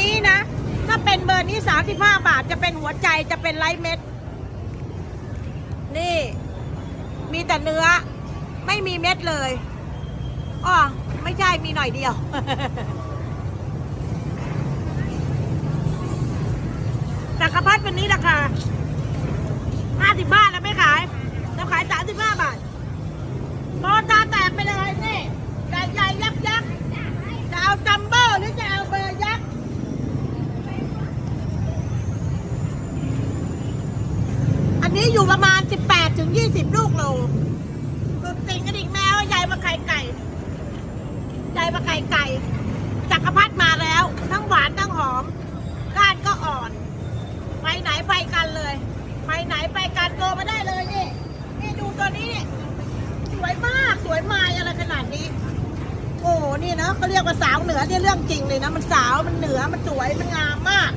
นี้นะ ถ้าเป็นเบอร์นี้ 35 บาทจะเป็นหัวใจจะเป็นไร้เม็ด นี่ มีแต่เนื้อ ไม่มีเม็ดเลยอ๋อไม่ใช่มีหน่อยเดียว จักรพรรดิวันนี้ราคา 50 บาทแล้วไม่ขายเราขาย 35 บาทโตตาแตกไปเลยนี่ใหญ่ใหญ่ยักษ์ยักษ์จะเอาจัมโบ้หรือจะเอาเบอร์ยักษ์ อันนี้อยู่ประมาณ 18ถึง20 ลูกโลสุดติงกระดิ่งแมวใหญ่มาไข่ไก่ใหญ่มาไข่ไก่จักรพรรดิมาแล้ว ทั้งหวานทั้งหอมก้านก็อ่อน ไปไหนไปกันเลย ไปไหนไปกันโตมาได้เลยนี่นี่ดูตัวนี้นี่สวยมากสวยมายอะไรขนาดนี้ โอ้นี่นะเขาเรียกว่าสาวเหนือเนี่ยเรื่องจริงเลยนะ มันสาวมันเหนือมันสวยมันงามมาก